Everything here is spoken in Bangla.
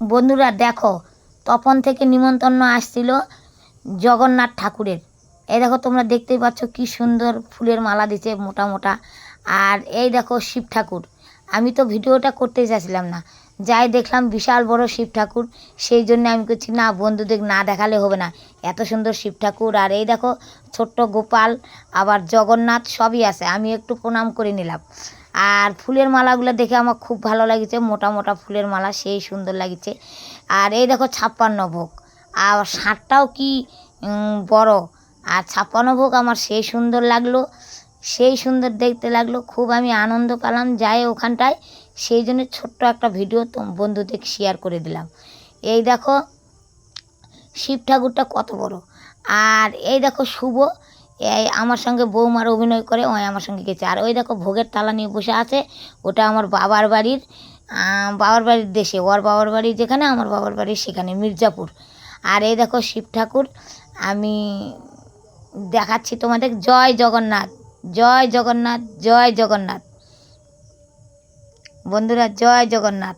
বন্ধুরা দেখো, তপন থেকে নিমন্ত্রণ আসছিল জগন্নাথ ঠাকুরের। এই দেখো তোমরা দেখতেই পাচ্ছ কি সুন্দর ফুলের মালা দিছে মোটা মোটা। আর এই দেখো শিব ঠাকুর। আমি তো ভিডিওটা করতে চাইছিলাম না। যাই দেখলাম বিশাল বড় শিব ঠাকুর, সেই জন্য আমি করছি না বন্ধুদের না দেখালে হবে না। এত সুন্দর শিব ঠাকুর, আর এই দেখো ছোট্ট গোপাল, আবার জগন্নাথ, সবই আছে। আমি একটু প্রণাম করে নিলাম। আর ফুলের মালাগুলো দেখে আমার খুব ভালো লাগছে, মোটা মোটা ফুলের মালা, সেই সুন্দর লাগছে। আর এই দেখো ছাপ্পান্ন ভোগ, আর ষাটটাও কি বড়। আর ছাপ্পান্ন ভোগ আমার সেই সুন্দর লাগল। সেই সুন্দর দেখতে লাগল, খুব আমি আনন্দ পেলাম যাই ওখানটায়। সেই জন্য ছোট্ট একটা ভিডিও বন্ধুদের শেয়ার করে দিলাম। এই দেখো, শিব ঠাকুরটা কত বড়। আর এই দেখো শুভ, এই আমার সঙ্গে বৌমার অভিনয় করে, ওই আমার সঙ্গে গেছে। আর ওই দেখো ভোগের তালা নিয়ে বসে আছে, ওটা আমার বাবার বাড়ির বাবার বাড়ির দেশে, ওর বাবার বাড়ি যেখানে, আমার বাবার বাড়ি সেখানে, মির্জাপুর। আর এই দেখো শিব ঠাকুর, আমি দেখাচ্ছি তোমাদের, জয় জগন্নাথ। জয় জগন্নাথ জয় জগন্নাথ। বন্ধুরা জয় জগন্নাথ।